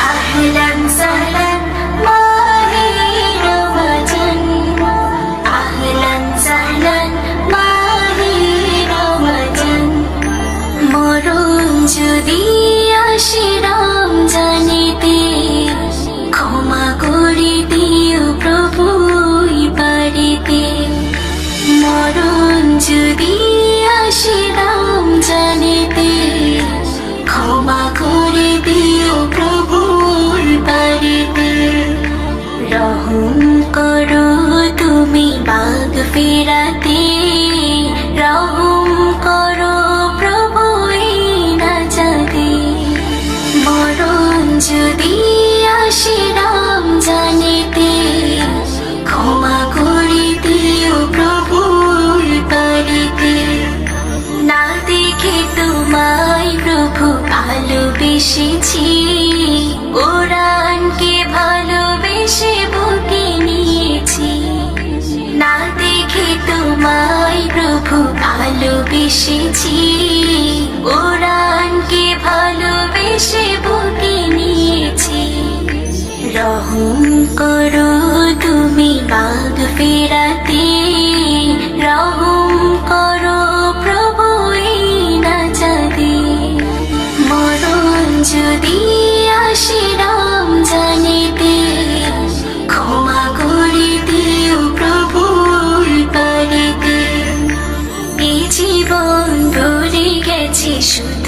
أهلا سهلا ما هي نوبة أهلا سهلا ما هي نوبة مرون جديد ফেরাতে রহম করো প্রভু, এই না জাগে। যদি আসে রাম জানেতে ক্ষমা করে দিও প্রভুর বাড়িতে। তোমায় প্রভু ভালোবেসেছি। তোমায় প্রভু, ভালোবেসেছি। কোরআনকে ভালোবেসে বুকে নিয়েছি। রহম করো তুমি বাগ ফেরাতে। রহম করো প্রভু না জাগে মরণ যদি আসে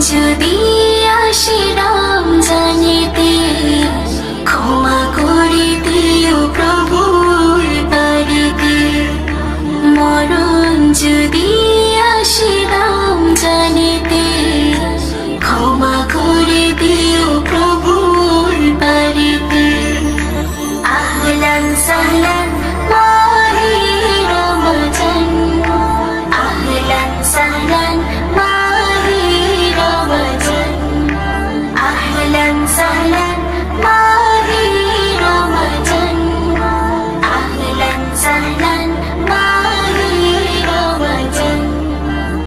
যদি আসি রাম জানিতে, ক্ষমা করে দিও প্রভু বাড়িতে। মরণ যদি আসি রাম জানিতে, ক্ষমা করে দিও প্রভু বাড়িতে। আহলান সাহলান মাহি রমজান। আহলান সাহলান سهلا